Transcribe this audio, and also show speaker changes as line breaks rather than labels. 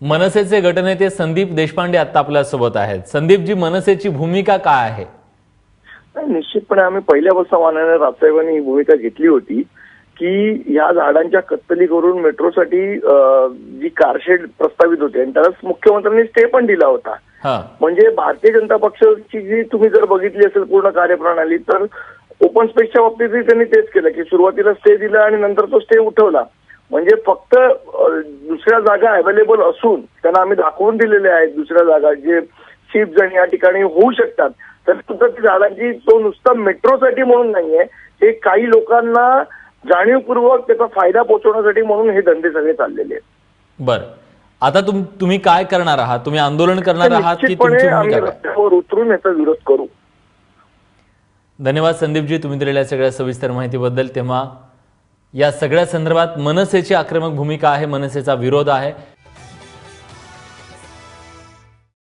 मनसेचे गटनेते संदीप देशपांडे आता आपल्यासोबत आहेत. संदीपजी मनसेची भूमिका काय आहे?
नाही, निश्चितपणे आम्ही पहिल्यापासून मानाने राबसाहेबांनी ही भूमिका घेतली होती की या झाडांच्या कत्तली करून मेट्रोसाठी जी कारशेड प्रस्तावित होती आणि त्याला मुख्यमंत्र्यांनी स्टे पण दिला होता. म्हणजे भारतीय जनता पक्षाची जी तुम्ही जर बघितली असेल पूर्ण कार्यप्रणाली तर ओपन स्पेसच्या बाबतीतही त्यांनी तेच केलं की सुरुवातीला स्टे दिला आणि नंतर तो स्टे उठवला. म्हणजे फक्त दुसऱ्या जागा अवेलेबल असून त्यांना आम्ही दाखवून दिलेल्या आहेत दुसऱ्या जागा जे शिफ्ट आणि या ठिकाणी होऊ शकतात. तर सुद्धा ती झाडांची तो नुसता मेट्रोसाठी म्हणून नाहीये हे काही लोकांना जाणीवपूर्वक त्याचा फायदा पोहोचवण्यासाठी म्हणून हे धंदे सगळे चाललेले आहेत.
बर. आता तुम तुम्ही काय करणार आहात? तुम्ही आंदोलन करणार आहात की
आम्ही रस्त्यावर उतरून याचा विरोध करू.
धन्यवाद संदीपजी तुम्ही दिलेल्या सगळ्या सविस्तर माहितीबद्दल. तेव्हा या सगळ्या संदर्भात मनसेची आक्रमक भूमिका आहे मनसेचा विरोध आहे.